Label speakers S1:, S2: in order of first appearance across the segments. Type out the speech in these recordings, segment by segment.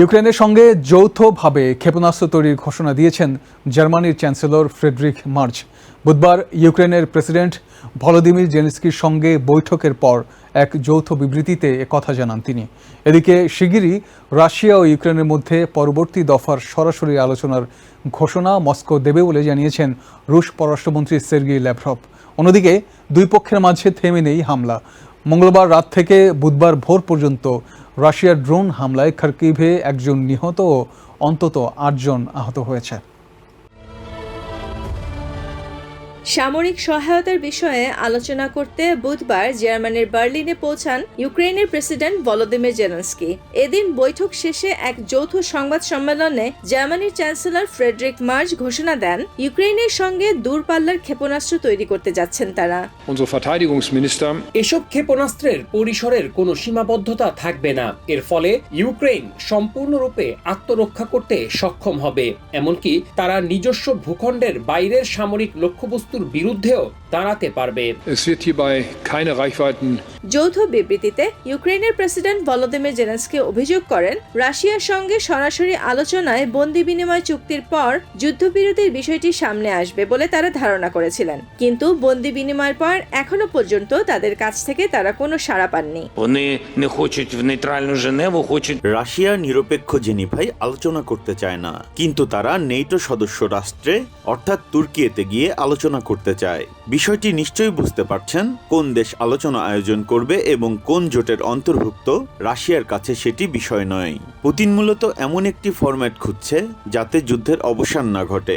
S1: ইউক্রেনের সঙ্গে যৌথভাবে ক্ষেপণাস্ত্র তৈরির ঘোষণা দিয়েছেন জার্মানির চ্যান্সেলর ফ্রেডরিক মার্চ বুধবার ইউক্রেনের প্রেসিডেন্ট ভলোদিমির জেনিস্কির সঙ্গে বৈঠকের পর এক যৌথ বিবৃতিতে কথা জানান তিনি এদিকে শিগগিরই রাশিয়া ও ইউক্রেনের মধ্যে পরবর্তী দফার সরাসরি আলোচনার ঘোষণা মস্কো দেবে বলে জানিয়েছেন রুশ পররাষ্ট্রমন্ত্রী সের্গি ল্যাভরভ অন্যদিকে দুই পক্ষের মাঝে থেমে নেই হামলা মঙ্গলবার রাত থেকে বুধবার ভোর পর্যন্ত রাশিয়ার ড্রোন হামলায় খারকিভে একজন নিহত ও অন্তত আটজন আহত হয়েছে
S2: সামরিক সহায়তার বিষয়ে আলোচনা করতে বুধবার জার্মানির বার্লিনে পৌঁছান ইউক্রেনের প্রেসিডেন্ট ভলোদিমির জেলেন্সকি এদিন বৈঠক শেষে এক যৌথ সংবাদ সম্মেলনে জার্মানির চ্যান্সেলর ফ্রেডরিক মার্চ ঘোষণা দেন ইউক্রেনের সঙ্গে দূরপাল্লার ক্ষেপণাস্ত্র তৈরি করতে যাচ্ছেন তারা
S3: এসব ক্ষেপণাস্ত্রের পরিসরের কোনো সীমাবদ্ধতা থাকবে না এর ফলে ইউক্রেন সম্পূর্ণরূপে আত্মরক্ষা করতে সক্ষম হবে এমনকি তারা নিজস্ব ভূখণ্ডের বাইরের সামরিক লক্ষ্যবস্তু মৃত্যুর বিরুদ্ধেও দাঁড়াতে পারবে যৌথ বিবৃতিতে ইউক্রেনের প্রেসিডেন্ট ভলোদিমির জেলেন্সকি অভিযোগ করেন রাশিয়ার সঙ্গে সরাসরি আলোচনায় বন্দি বিনিময় চুক্তির পর যুদ্ধবিরতির বিষয়টি সামনে আসবে বলে তারা ধারণা করেছিলেন কিন্তু বন্দি বিনিময়ের পর এখনো পর্যন্ত তাদের কাছ থেকে তারা কোনো সাড়া পাননি রাশিয়া নিরপেক্ষ জেনিভায় আলোচনা করতে চায় না কিন্তু তারা নেইটো সদস্য রাষ্ট্রে অর্থাৎ তুর্কিয়েতে গিয়ে আলোচনা করতে চায় বিষয়টি নিশ্চয়ই বুঝতে পারছেন কোন দেশ আলোচনা আয়োজন করবে এবং কোন জোটের অন্তর্ভুক্ত রাশিয়ার কাছে সেটি বিষয় নয় পুতিন মূলত এমন একটি ফরম্যাট খুঁজছে যাতে যুদ্ধের অবসান না ঘটে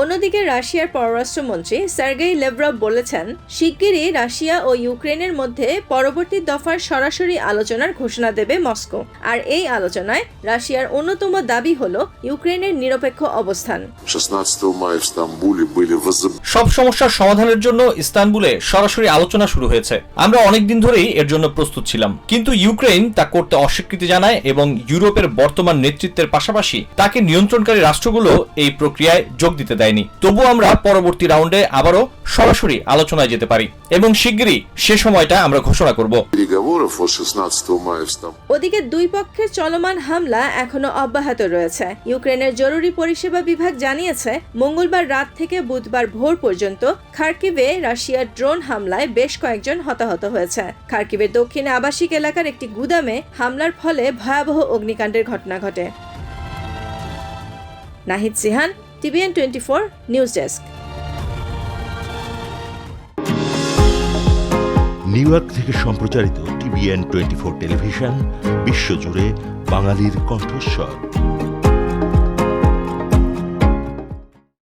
S3: অন্যদিকে রাশিয়ার পররাষ্ট্রমন্ত্রী সার্গেই লেভরভ বলেছেন শিগগিরই রাশিয়া ও ইউক্রেনের মধ্যে পরবর্তী দফার সরাসরি আলোচনার ঘোষণা দেবে মস্কো আর এই আলোচনায় রাশিয়ার অন্যতম দাবি হল ইউক্রেনের নিরপেক্ষ অবস্থান 16 мая в সব সমস্যার সমাধানের জন্য ইস্তানবুলে সরাসরি আলোচনা শুরু হয়েছে আমরা অনেকদিন ধরেই এর জন্য প্রস্তুত ছিলাম কিন্তু ইউক্রেন তা করতে অস্বীকৃতি জানায় এবং ইউরোপের বর্তমান নেতৃত্বের পাশাপাশি তাকে নিয়ন্ত্রণকারী রাষ্ট্রগুলো এই প্রক্রিয়ায় যোগ দিতে দেয়নি তবু আমরা পরবর্তী রাউন্ডে আবারও সরাসরি আলোচনায় যেতে পারি এবং শিগগিরই সে সময়টা আমরা ঘোষণা করব ওদিকে দুই পক্ষের চলমান হামলা এখনো অব্যাহত রয়েছে ইউক্রেনের জরুরি পরিষেবা বিভাগ জানিয়েছে মঙ্গলবার রাত থেকে বুধবার ভোর পর্যন্ত খার্কিভে রাশিয়ার ড্রোন হামলায় বেশ কয়েকজন হতাহত হয়েছে খার্কিভের দক্ষিণে আবাসিক এলাকার একটি গুদামে হামলার ফলে ভয়াবহ অগ্নিকাণ্ডের ঘটনা ঘটে Nahid Sihan TVN twenty four news desk New York থেকে সম্প্রচারিত টিভিএন টোয়েন্টি ফোর টেলিভিশন বিশ্বজুড়ে বাঙালির কণ্ঠস্বর